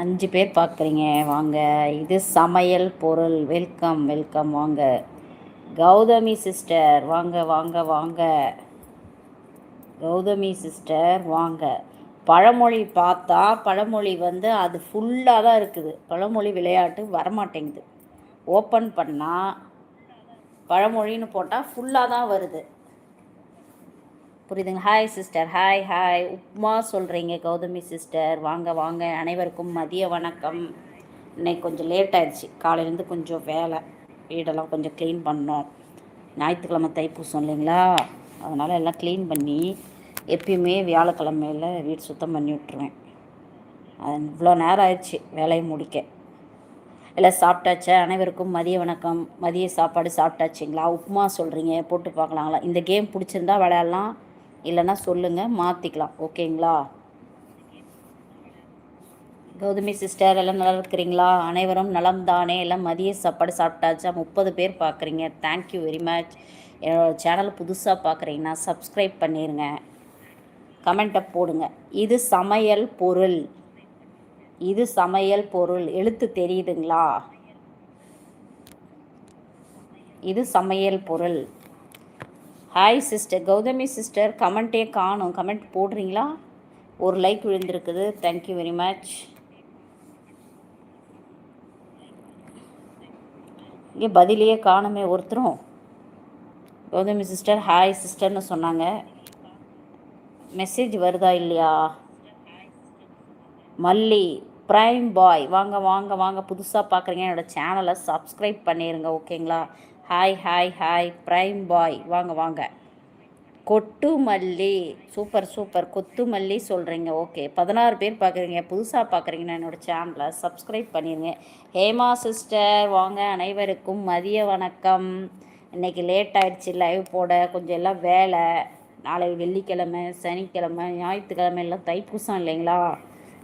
அஞ்சு பேர் பார்க்குறீங்க வாங்க. இது சமையல் பொருள். வெல்கம் வெல்கம் வாங்க. கௌதமி சிஸ்டர் வாங்க வாங்க வாங்க. கௌதமி சிஸ்டர் வாங்க. பழமொழி பார்த்தா பழமொழி வந்து அது ஃபுல்லாக தான் இருக்குது. பழமொழி விளையாட்டு வரமாட்டேங்குது. ஓப்பன் பண்ணால் பழமொழின்னு போட்டால் ஃபுல்லாக தான் வருது. புரியுதுங்க. Hi sister hi hi upma சொல்கிறீங்க கௌதமி சிஸ்டர் வாங்க வாங்க. அனைவருக்கும் மதிய வணக்கம். இன்னைக்கு கொஞ்சம் லேட் ஆயிடுச்சு. காலையிலேருந்து கொஞ்சம் வேலை. வீடெல்லாம் கொஞ்சம் க்ளீன் பண்ணோம். ஞாயிற்றுக்கிழமை தைப்பூசம் இல்லைங்களா அதனால் எல்லாம் க்ளீன் பண்ணி எப்பயுமே வியாழக்கிழமையில் வீடு சுத்தம் பண்ணி விட்ருவேன் அது இவ்வளோ நேரம் ஆயிடுச்சு வேலையை முடிக்க. எல்லாம் சாப்பிட்டாச்சா? அனைவருக்கும் மதிய வணக்கம். மதிய சாப்பாடு சாப்பிட்டாச்சுங்களா? உப்புமா சொல்கிறீங்க போட்டு பார்க்கலாங்களா? இந்த கேம் பிடிச்சிருந்தா விளையாடலாம். இல்லைன்னா சொல்லுங்கள் மாற்றிக்கலாம் ஓகேங்களா? கௌதமி சிஸ்டர் எல்லாம் நல்லா இருக்கிறீங்களா? அனைவரும் நலம் தானே? எல்லாம் மதிய சாப்பாடு சாப்பிட்டாச்சா? முப்பது பேர் பார்க்குறீங்க. தேங்க்யூ வெரி மச் என்னோட சேனல் புதுசாக பார்க்குறீங்கன்னா சப்ஸ்கிரைப் பண்ணிடுங்க கமெண்ட்டை போடுங்க. இது சமையல் பொருள். இது சமையல் பொருள். எழுத்து தெரியுதுங்களா? இது சமையல் பொருள். ஹாய் சிஸ்டர் கௌதமி சிஸ்டர் கமெண்ட்டே காணும். கமெண்ட் போடுறீங்களா? ஒரு லைக் விழுந்திருக்குது. தேங்க்யூ வெரி மச் இங்கே பதிலையே காணுமே ஒருத்தரும். கௌதமி சிஸ்டர் ஹாய் சிஸ்டர்னு சொன்னாங்க. மெசேஜ் வருதா இல்லையா? மல்லி ப்ரைம் பாய் வாங்க வாங்க வாங்க. புதுசாக பார்க்குறீங்க என்னோடய சேனலை சப்ஸ்கிரைப் பண்ணிடுங்க ஓகேங்களா hi hi hi prime boy வாங்க வாங்க. கொட்டு மல்லி சூப்பர் சூப்பர் கொத்து மல்லி சொல்கிறீங்க ஓகே பதினாறு பேர் பார்க்குறீங்க புதுசாக பார்க்குறீங்கன்னா என்னோடய சேனலை சப்ஸ்கிரைப் பண்ணிடுங்க ஹேமா சிஸ்டர் வாங்க அனைவருக்கும் மதிய வணக்கம். இன்றைக்கி லேட் ஆகிடுச்சு லைவ் போட. கொஞ்சம் எல்லாம் வேலை. நாளை வெள்ளிக்கிழமை சனிக்கிழமை ஞாயிற்றுக்கிழமை எல்லாம் தைப்பூசம் இல்லைங்களா?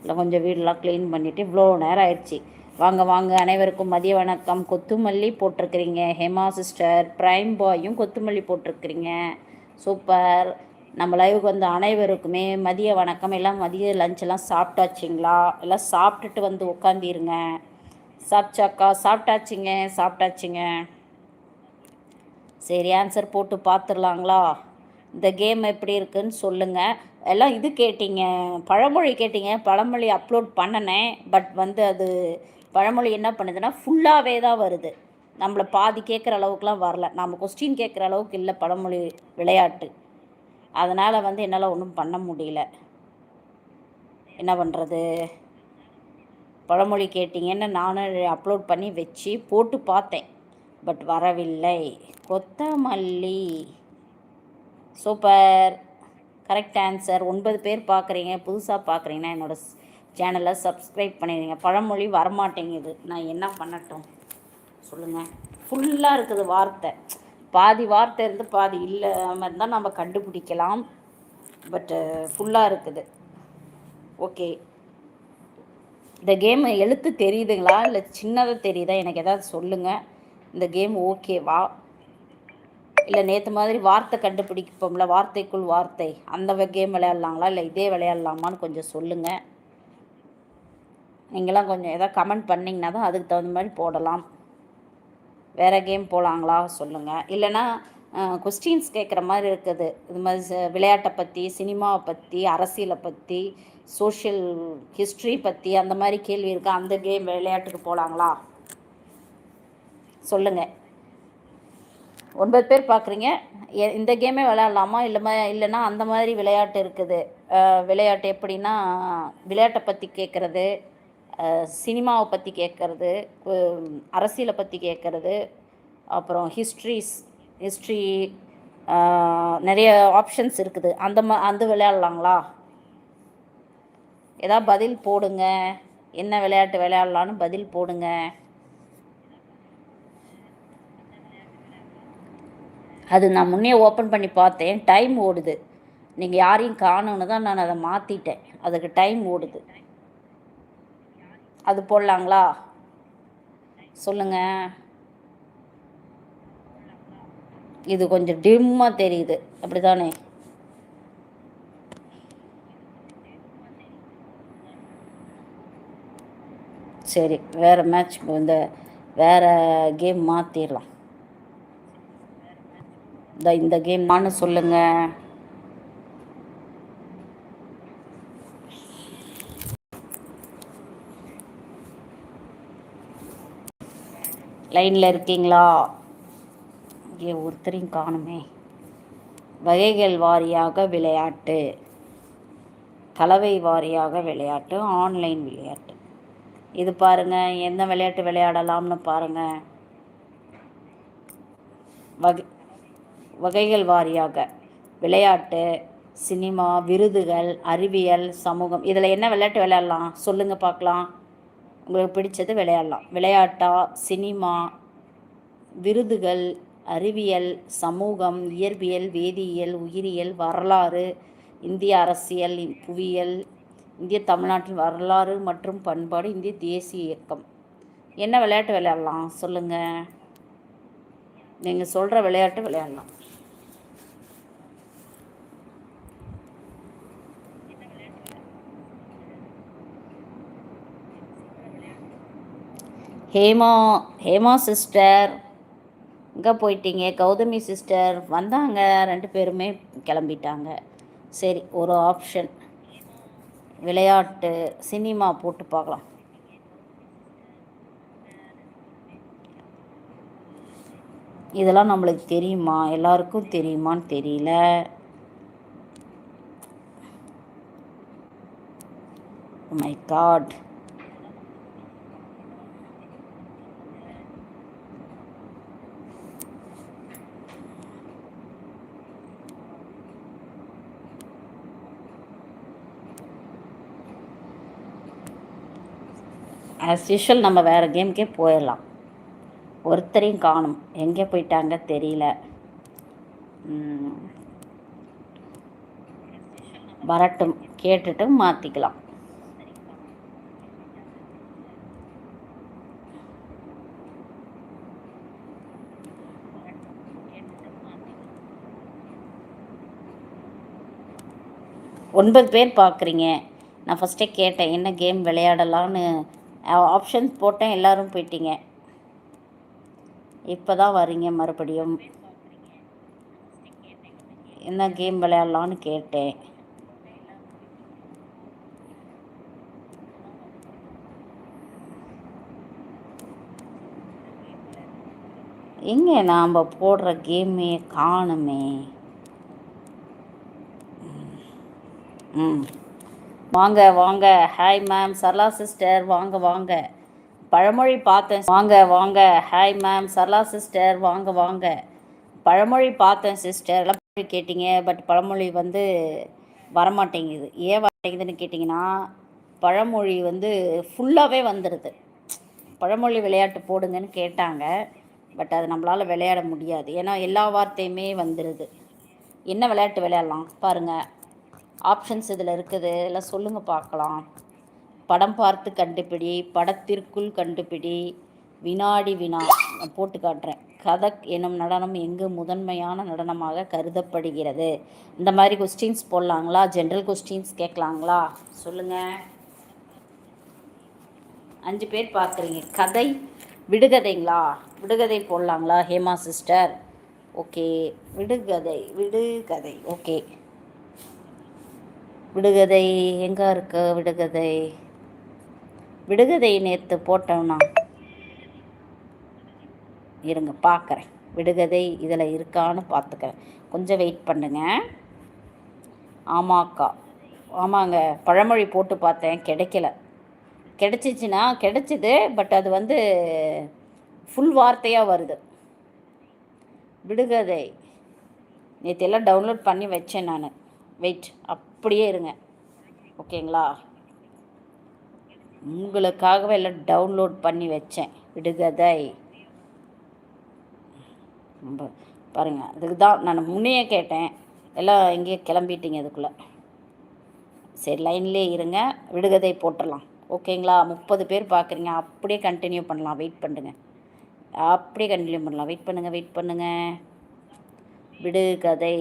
இல்லை கொஞ்சம் வீடெலாம் க்ளீன் பண்ணிவிட்டு இவ்வளோ நேரம் ஆயிடுச்சு. வாங்க வாங்க அனைவருக்கும் மதிய வணக்கம். கொத்துமல்லி போட்டிருக்கிறீங்க. ஹேமா சிஸ்டர் ப்ரைம் பாயும் கொத்துமல்லி போட்டிருக்கிறீங்க. சூப்பர். நம்ம லைவுக்கு வந்த அனைவருக்குமே மதிய வணக்கம். எல்லாம் மதிய லஞ்செல்லாம் சாப்பிட்டாச்சிங்களா? எல்லாம் சாப்பிட்டுட்டு வந்து உட்காந்திருங்க சாப்பிட்டாக்கா சாப்பிட்டாச்சிங்க சாப்பிட்டாச்சிங்க. சரி ஆன்சர் போட்டு பார்த்துடலாங்களா? இந்த கேம் எப்படி இருக்குன்னு சொல்லுங்கள் எல்லாம் இது கேட்டீங்க பழமொழி கேட்டீங்க பழமொழி அப்லோட் பண்ணினேன் பட் வந்து அது பழமொழி என்ன பண்ணுதுன்னா ஃபுல்லாகவே தான் வருது. நம்மளை பாதி கேட்குற அளவுக்குலாம் வரல. நம்ம கொஸ்டின் கேட்குற அளவுக்கு இல்லை பழமொழி விளையாட்டு. அதனால் வந்து என்னால் ஒன்றும் பண்ண முடியல. என்ன பண்ணுறது பழமொழி கேட்டிங்கன்னு நானும் அப்லோட் பண்ணி வச்சு போட்டு பார்த்தேன். பட் வரவில்லை. கொத்தமல்லி. Super correct answer. ஒன்பது பேர் பார்க்குறீங்க புதுசாக பார்க்குறீங்கன்னா என்னோடய சேனலை சப்ஸ்கிரைப் பண்ணிடுங்க. பழமொழி வரமாட்டேங்குது. நான் என்ன பண்ணட்டும்? சொல்லுங்கள் ஃபுல்லாக இருக்குது வார்த்தை. பாதி வார்த்தை இருந்து பாதி இல்லாமல் இருந்தால் நம்ம கண்டுபிடிக்கலாம். பட்டு ஃபுல்லாக இருக்குது. ஓகே இந்த கேம் எழுத்து தெரியுதுங்களா? இல்லை சின்னதாக தெரியுதா? எனக்கு எதாவது சொல்லுங்கள் இந்த கேம் ஓகேவா இல்லை நேற்று மாதிரி வார்த்தை கண்டுபிடிப்போம்ல வார்த்தைக்குள் வார்த்தை. அந்த கேம் விளையாடலாங்களா? இல்லை இதே விளையாடலாமான்னு கொஞ்சம் சொல்லுங்கள் நீங்களாம் கொஞ்சம் எதாவது கமெண்ட் பண்ணிங்கன்னா தான் அதுக்கு தகுந்த மாதிரி போடலாம். வேறு கேம் போகலாங்களா சொல்லுங்கள் இல்லைன்னா கொஸ்டின்ஸ் கேட்குற மாதிரி இருக்குது. இது மாதிரி விளையாட்டை பற்றி சினிமாவை பற்றி அரசியலை பற்றி சோஷியல் ஹிஸ்ட்ரி பற்றி அந்த மாதிரி கேள்வி இருக்கா? அந்த கேம் விளையாட்டுக்கு போகலாங்களா சொல்லுங்கள் ஒன்பது பேர் பார்க்குறீங்க இந்த கேமே விளையாடலாமா? இல்லை இல்லைன்னா அந்த மாதிரி விளையாட்டு இருக்குது. விளையாட்டு எப்படின்னா விளையாட்டை பற்றி கேட்குறது சினிமாவை பற்றி கேட்குறது அரசியலை பற்றி கேட்குறது அப்புறம் ஹிஸ்ட்ரிஸ் ஹிஸ்ட்ரி நிறைய ஆப்ஷன்ஸ் இருக்குது. அந்த மா அந்த விளையாடலாங்களா? ஏதாவது பதில் போடுங்க. என்ன விளையாட்டு விளையாடலான்னு பதில் போடுங்க. அது நான் முன்னே ஓப்பன் பண்ணி பார்த்தேன். டைம் ஓடுது. நீங்கள் யாரையும் காணுன்னு தான் நான் அதை மாற்றிட்டேன் அதுக்கு டைம் ஓடுது. அது போடலாங்களா? சொல்லுங்கள் இது கொஞ்சம் டிம்மாக தெரியுது. அப்படி தானே சரி வேறு மேட்ச் இந்த வேறு கேம் மாற்றிடலாம் இந்த இந்த கேம் சொல்லுங்கள் லைனில் இருக்கீங்களா? இங்கே ஒருத்தரையும் காணுமே. வகைகள் வாரியாக விளையாட்டு. கலவை வாரியாக விளையாட்டு ஆன்லைன் விளையாட்டு. இது பாருங்கள் எந்த விளையாட்டு விளையாடலாம்னு பாருங்கள் வகை வகைகள் வாரியாக. விளையாட்டு சினிமா விருதுகள் அறிவியல் சமூகம். இதில் என்ன விளையாட்டு விளையாடலாம்? சொல்லுங்கள் பார்க்கலாம். உங்களுக்கு பிடிச்சது விளையாடலாம். விளையாட்டா சினிமா விருதுகள் அறிவியல் சமூகம் இயற்பியல் வேதியியல் உயிரியல் வரலாறு இந்திய அரசியல் புவியியல் இந்திய தமிழ்நாட்டின் வரலாறு மற்றும் பண்பாடு இந்திய தேசிய இயக்கம். என்ன விளையாட்டு விளையாடலாம்? சொல்லுங்கள் நீங்கள் சொல்கிற விளையாட்டு விளையாடலாம். ஹேமா ஹேமா சிஸ்டர் எங்கே போயிட்டீங்க? கௌதமி சிஸ்டர் வந்தாங்க. ரெண்டு பேருமே கிளம்பிட்டாங்க. சரி ஒரு ஆப்ஷன் விளையாட்டு சினிமா போட்டு பார்க்கலாம். இதெல்லாம் நம்மளுக்கு தெரியுமா? எல்லாருக்கும் தெரியுமான்னு தெரியல. Oh my God as usual நம்ம வேறு கேமுக்கே போயிடலாம். ஒருத்தரையும் காணும். எங்கே போயிட்டாங்க தெரியல. வரட்டும். கேட்டுட்டு மாற்றிக்கலாம் ஒன்பது பேர் பார்க்குறீங்க. நான் ஃபஸ்ட்டே கேட்டேன் என்ன கேம் விளையாடலான்னு ஆப்ஷன்ஸ் போட்டேன் எல்லோரும் போயிட்டீங்க. இப்போ தான் வரீங்க மறுபடியும். என்ன கேம் விளையாடலான்னு கேட்டேன். எங்கே நாம் போடுற கேமே காணுமே? ம். வாங்க வாங்க. ஹாய் மேம் சரளா சிஸ்டர் வாங்க வாங்க. பழமொழி பார்த்தேன். வாங்க வாங்க. ஹாய் மேம் சரளா சிஸ்டர் வாங்க வாங்க. பழமொழி பார்த்தேன் சிஸ்டர் எல்லாம் கேட்டிங்க பட் பழமொழி வந்து வரமாட்டேங்குது. ஏன் வரமாட்டேங்குதுன்னு கேட்டிங்கன்னா பழமொழி வந்து ஃபுல்லாகவே வந்துடுது பழமொழி விளையாட்டு போடுங்கன்னு கேட்டாங்க பட் அது நம்மளால் விளையாட முடியாது. ஏன்னா எல்லா வார்த்தையுமே வந்துடுது என்ன விளையாட்டு விளையாடலாம்? பாருங்கள் ஆப்ஷன்ஸ் இதில் இருக்குது. எல்லாம் சொல்லுங்கள் பார்க்கலாம். படம் பார்த்து கண்டுபிடி படத்திற்குள் கண்டுபிடி வினாடி வினா. போட்டு காட்டுறேன். கதக் எனும் நடனம் எங்கு முதன்மையான நடனமாக கருதப்படுகிறது? இந்த மாதிரி கொஸ்டின்ஸ் போடலாங்களா? ஜென்ரல் கொஸ்டின்ஸ் கேட்கலாங்களா? சொல்லுங்கள் அஞ்சு பேர் பார்க்குறீங்க. கதை விடுகதைங்களா? விடுகதை போடலாங்களா? ஹேமா சிஸ்டர் ஓகே விடுகதை விடுகதை. ஓகே விடுகதை எங்கே இருக்கு விடுகதை? விடுகதை நேற்று போட்டோம்னா. இருங்க பார்க்குறேன் விடுகதை இதில் இருக்கான்னு பார்த்துக்கிறேன் கொஞ்சம் வெயிட் பண்ணுங்க. ஆமாக்கா. ஆமாங்க பழமொழி போட்டு பார்த்தேன் கிடைக்கல. கிடைச்சிச்சின்னா கிடைச்சிது பட் அது வந்து ஃபுல் வார்த்தையாக வருது. விடுகதை. நேற்று எல்லாம் டவுன்லோட் பண்ணி வச்சேன் நான். வெயிட் அப் அப்படியே இருங்க. ஓகேங்களா? உங்களுக்காகவே எல்லாம் டவுன்லோட் பண்ணி வச்சேன். விடுகதை. ரொம்ப பாருங்கள் அதுக்கு தான் நான் முன்னையே கேட்டேன். எல்லாம் எங்கேயே கிளம்பிட்டீங்க அதுக்குள்ளே. சரி லைன்லேயே இருங்க. விடுகதை போட்டுடலாம். ஓகேங்களா? முப்பது பேர் பார்க்குறீங்க அப்படியே கண்டினியூ பண்ணலாம். வெயிட் பண்ணுங்க. அப்படியே கண்டினியூ பண்ணலாம். வெயிட் பண்ணுங்கள் வெயிட் பண்ணுங்கள் விடுகதை.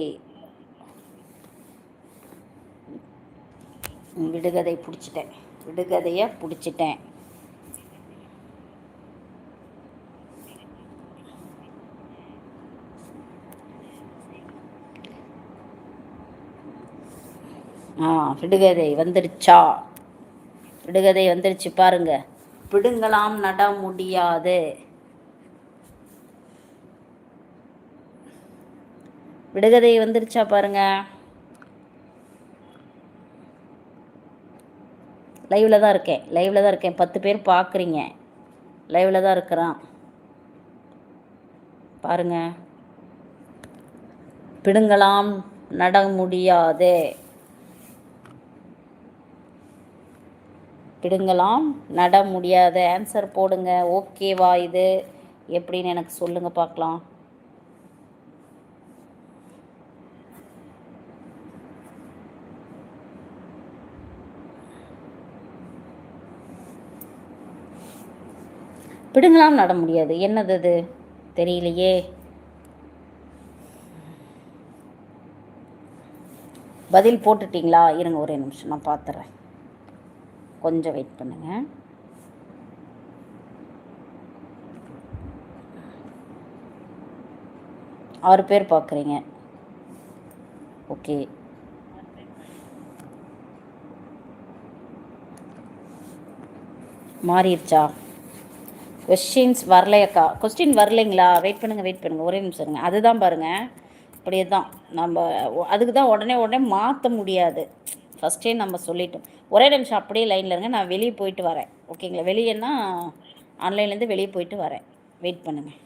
விடுகதை பிடிச்சிட்டேன். விடுகதையை பிடிச்சிட்டேன். ஆ விடுகதை வந்துருச்சா? விடுகதை வந்துருச்சு பாருங்க. பிடுங்கலாம் நட முடியாது. விடுகதை வந்துருச்சா பாருங்கள் லைவில் தான் இருக்கேன். லைவில் தான் இருக்கேன். பத்து பேர் பார்க்குறீங்க லைவில் தான் இருக்கிறான். பாருங்கள் பிடுங்கலாம் நட முடியாது. பிடுங்கலாம் நட முடியாத. ஆன்சர் போடுங்க. ஓகேவா இது. எப்படின்னு எனக்கு சொல்லுங்கள் பார்க்கலாம். பிடுங்கலாம் நட முடியாது. என்னது அது? தெரியலையே. பதில் போட்டுட்டிங்களா? இருங்க ஒரே நிமிஷம். நான் பார்த்துட்றேன் கொஞ்சம் வெயிட் பண்ணுங்கள் ஆறு பேர் பார்க்குறீங்க ஓகே மாறிடுச்சா? கொஸ்டின்ஸ் வரலையக்கா. கொஸ்டின் வரலைங்களா? வெயிட் பண்ணுங்கள் வெயிட் பண்ணுங்கள் ஒரே நிமிஷம் இருங்க. அதுதான் பாருங்கள் அப்படியே தான் நம்ம அதுக்கு தான் உடனே உடனே மாற்ற முடியாது. ஃபஸ்ட்டே நம்ம சொல்லிட்டோம். ஒரே நிமிஷம் அப்படியே லைனில் இருங்க. நான் வெளியே போயிட்டு வரேன். ஓகேங்களா வெளியேன்னா ஆன்லைன்லேருந்து வெளியே போயிட்டு வரேன். வெயிட் பண்ணுங்கள்